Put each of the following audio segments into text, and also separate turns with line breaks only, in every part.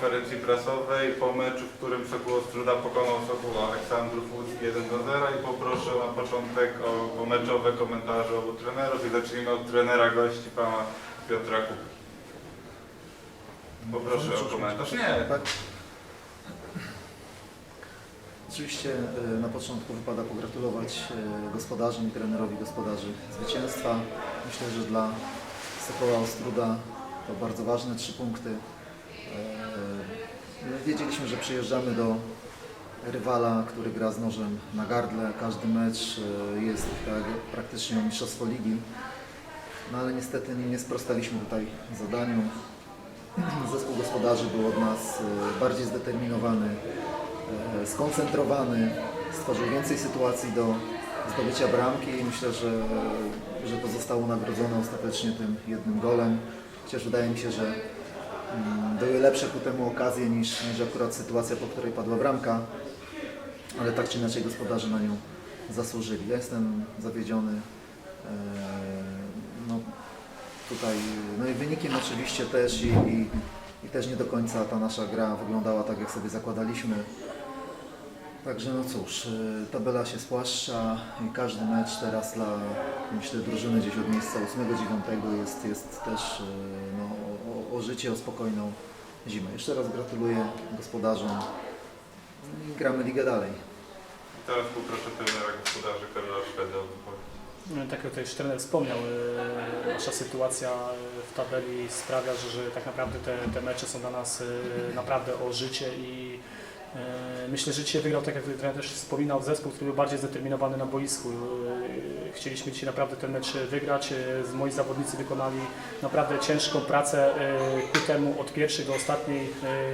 kolei po meczu, w którym Sokół Ostruda pokonał Sokół Aleksandrów Łódzki 1 do 0 i poproszę na początek o, o meczowe komentarze obu trenerów i zacznijmy od trenera gości, pana Piotra Kupki. Poproszę o komentarz. Nie,
Tak. Oczywiście e, na początku wypada pogratulować e, gospodarzom i trenerowi gospodarzy zwycięstwa. Myślę, że dla Sokoła Ostruda to bardzo ważne trzy punkty. E, my Wiedzieliśmy, że przyjeżdżamy do rywala, który gra z nożem na gardle. Każdy mecz e, jest tak, praktycznie mistrzostwo ligi. No ale niestety nie sprostaliśmy tutaj zadaniu. Zespół gospodarzy był od nas e, bardziej zdeterminowany, e, skoncentrowany, stworzył więcej sytuacji do zdobycia bramki i myślę, że, że to zostało nagrodzone ostatecznie tym jednym golem. Chociaż wydaje mi się, że były lepsze ku temu okazje niż, niż akurat sytuacja, po której padła bramka, ale tak czy inaczej gospodarze na nią zasłużyli. Ja jestem zawiedziony. e, No, tutaj, no i wynikiem oczywiście też i, i, i też nie do końca ta nasza gra wyglądała tak, jak sobie zakładaliśmy. Także no cóż, y, tabela się spłaszcza i każdy mecz teraz dla, myślę, drużyny gdzieś od miejsca 8-9 jest, jest też y, no, o, o życie, o spokojną zimę. Jeszcze raz gratuluję gospodarzom i gramy ligę dalej.
teraz poproszę trenera gospodarzy Karola Szweda o wypowiedź.
No, Tak jak tutaj już trener wspomniał, e, nasza sytuacja w tabeli sprawia, że, że tak naprawdę te, te mecze są dla nas naprawdę o życie i myślę, że dzisiaj wygrał, tak jak trener też wspominał, zespół, który był bardziej zdeterminowany na boisku. E, Chcieliśmy dzisiaj naprawdę ten mecz wygrać. E, Moi zawodnicy wykonali naprawdę ciężką pracę e, ku temu od pierwszej do ostatniej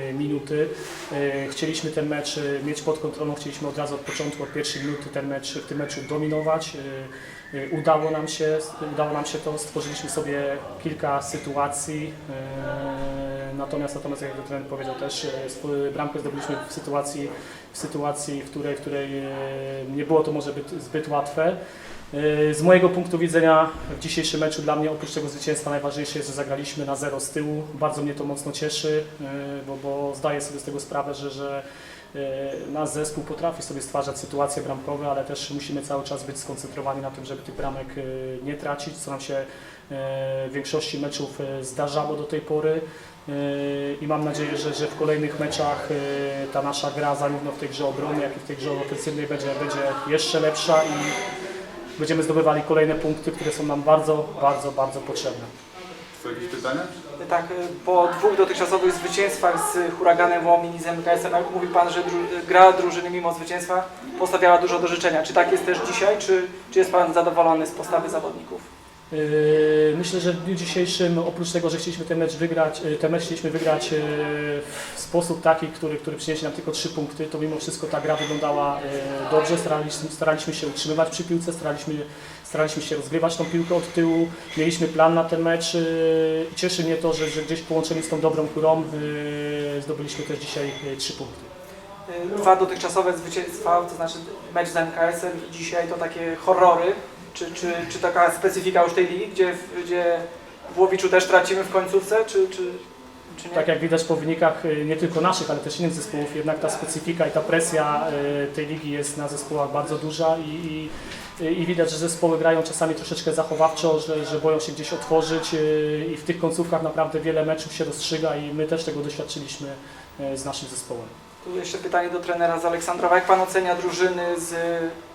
e, minuty. E, Chcieliśmy ten mecz e, mieć pod kontrolą, chcieliśmy od razu od początku, od pierwszej minuty ten mecz, w tym meczu dominować. E, Udało nam się, udało nam się to, stworzyliśmy sobie kilka sytuacji, natomiast, natomiast jak trener powiedział też, sw- bramkę zdobyliśmy w sytuacji, w sytuacji, w której, w której y, nie było to może zbyt łatwe. Y, Z mojego punktu widzenia w dzisiejszym meczu dla mnie oprócz tego zwycięstwa najważniejsze jest, że zagraliśmy na zero z tyłu. Bardzo mnie to mocno cieszy, bo, bo zdaję sobie z tego sprawę, że, że nasz zespół potrafi sobie stwarzać sytuacje bramkowe, ale też musimy cały czas być skoncentrowani na tym, żeby tych bramek nie tracić, co nam się w większości meczów zdarzało do tej pory. Y, I mam nadzieję, że, że w kolejnych meczach y, ta nasza gra zarówno w tej grze obrony, jak i w tej grze ofensywnej będzie, będzie jeszcze lepsza i będziemy zdobywali kolejne punkty, które są nam bardzo, bardzo, bardzo potrzebne.
Są jakieś pytania?
Tak, y, po dwóch dotychczasowych zwycięstwach z Huraganem Womin i z MKS-em, jak mówi Pan, że dru gra drużyny mimo zwycięstwa postawiała dużo do życzenia. Czy tak jest też dzisiaj, czy, czy jest Pan zadowolony z postawy zawodników?
Yy, Myślę, że w dniu dzisiejszym, oprócz tego, że chcieliśmy ten mecz wygrać, yy, ten mecz chcieliśmy wygrać yy, w sposób taki, który, który przyniesie nam tylko trzy punkty, to mimo wszystko ta gra wyglądała dobrze, staraliśmy, staraliśmy się utrzymywać przy piłce, staraliśmy, staraliśmy się rozgrywać tą piłkę od tyłu, mieliśmy plan na ten mecz i cieszy mnie to, że, że gdzieś połączeni z tą dobrą górą yy, zdobyliśmy też dzisiaj trzy punkty.
Dwa dotychczasowe zwycięstwa, to znaczy mecz z MKS-em i dzisiaj to takie horrory. Czy, czy, czy taka specyfika już tej ligi, gdzie, w- gdzie w Łowiczu też tracimy w końcówce, czy, czy, czy nie?
Tak jak widać po wynikach y, nie tylko naszych, ale też innych zespołów, jednak ta specyfika i ta presja y, tej ligi jest na zespołach bardzo duża i, i, i widać, że zespoły grają czasami troszeczkę zachowawczo, że, że boją się gdzieś otworzyć y, i w tych końcówkach naprawdę wiele meczów się rozstrzyga i my też tego doświadczyliśmy z naszym zespołem.
Tu jeszcze pytanie do trenera z Aleksandrowa. Jak Pan ocenia drużyny z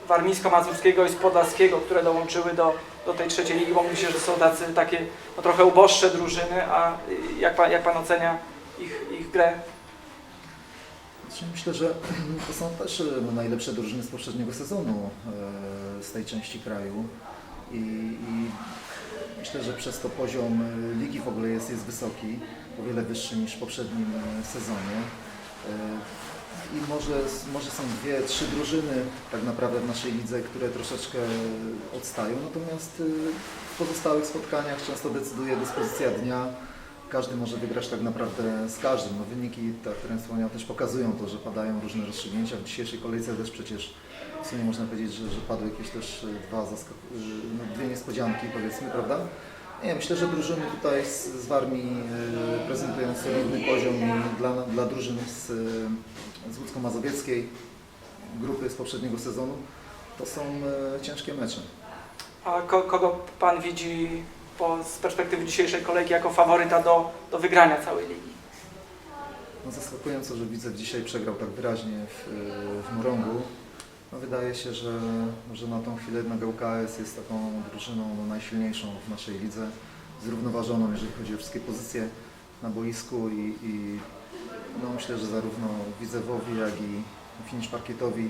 Warmińsko-Mazurskiego i z Podlaskiego, które dołączyły do, do tej trzeciej ligi? Bo mówi się, że są tacy takie no, trochę uboższe drużyny, a jak Pan, jak pan ocenia ich, ich grę?
Znaczy, Myślę, że to są też e, no, najlepsze drużyny z poprzedniego sezonu e, z tej części kraju i, i myślę, że przez to poziom e, ligi w ogóle jest, jest wysoki, o wiele wyższy niż w poprzednim sezonie. I może, może są dwie, trzy drużyny tak naprawdę w naszej lidze, które troszeczkę odstają, natomiast e, w pozostałych spotkaniach często decyduje dyspozycja dnia. Każdy może wygrać tak naprawdę z każdym. No, wyniki, tak, które wspomniał, też pokazują to, że padają różne rozstrzygnięcia. W dzisiejszej kolejce też przecież w sumie można powiedzieć, że, że padły jakieś też e, dwa e, no, dwie niespodzianki powiedzmy, prawda? Nie, myślę, że drużyny tutaj z, z Warmii e, prezentują solidny poziom dla, dla drużyn z, e, z Łódzko-Mazowieckiej, grupy z poprzedniego sezonu, to są e, ciężkie mecze.
A ko, kogo Pan widzi po, z perspektywy dzisiejszej kolejki jako faworyta do, do wygrania całej ligi?
No, zaskakująco, że Widzew dzisiaj przegrał tak wyraźnie w, w Murągu. No, wydaje się, że, że na tą chwilę jednak ŁKS jest taką drużyną no, najsilniejszą w naszej lidze, zrównoważoną, jeżeli chodzi o wszystkie pozycje na boisku i, i no, myślę, że zarówno Widzewowi, jak i finisz parkietowi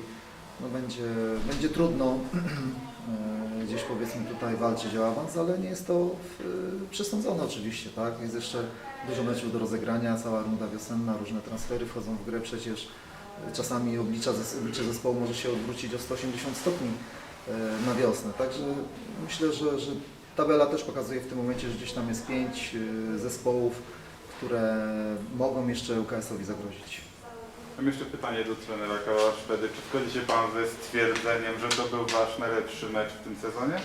no, będzie, będzie trudno e, gdzieś powiedzmy tutaj walczyć o awans, ale nie jest to e, przesądzone oczywiście, tak? Jest jeszcze dużo meczów do rozegrania, cała runda wiosenna, różne transfery wchodzą w grę przecież. Czasami oblicza, oblicze zespołu może się odwrócić o 180 stopni e, na wiosnę. Także myślę, że, że tabela też pokazuje w tym momencie, że gdzieś tam jest pięć e, zespołów, które mogą jeszcze UKS-owi zagrozić.
Mam jeszcze pytanie do trenera Karola Szwedy. Czy zgodzi się Pan ze stwierdzeniem, że to był Wasz najlepszy mecz w tym sezonie?
Eee,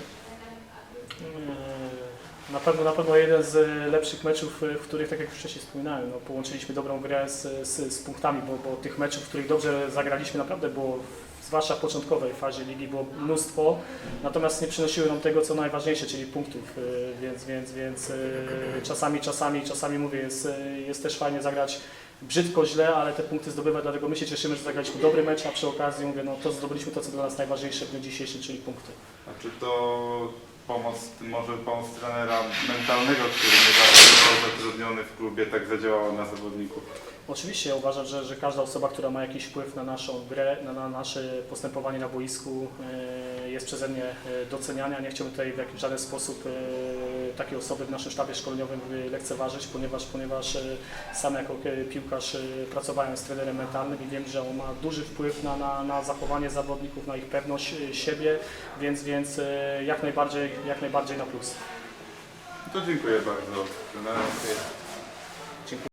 Na pewno, na pewno jeden z e, lepszych meczów, e, w których, tak jak już wcześniej wspominałem, no, połączyliśmy dobrą grę z, z, z punktami, bo, bo tych meczów, w których dobrze zagraliśmy, naprawdę było, zwłaszcza w początkowej fazie ligi, było mnóstwo, natomiast nie przynosiły nam tego, co najważniejsze, czyli punktów, e, więc, więc, więc czasami, czasami, czasami mówię, jest, jest też fajnie zagrać brzydko, źle, ale te punkty zdobywać, dlatego my się cieszymy, że zagraliśmy dobry mecz, a przy okazji mówię, no to zdobyliśmy to, co dla nas najważniejsze w dniu dzisiejszym, czyli punkty.
A czy to pomoc, może pomoc trenera mentalnego, który niedawno został zatrudniony w klubie, tak zadziałała na zawodników?
Oczywiście ja uważam, że, że każda osoba, która ma jakiś wpływ na naszą grę, na, na nasze postępowanie na boisku e, jest przeze mnie e, doceniania. Nie chciałbym tutaj w jakiś żaden sposób e, takiej osoby w naszym sztabie szkoleniowym lekceważyć, ponieważ, ponieważ e, sam jako e, piłkarz e, pracowałem z trenerem mentalnym i wiem, że on ma duży wpływ na, na, na zachowanie zawodników, na ich pewność siebie, więc, więc jak, najbardziej, jak najbardziej na plus.
To dziękuję bardzo.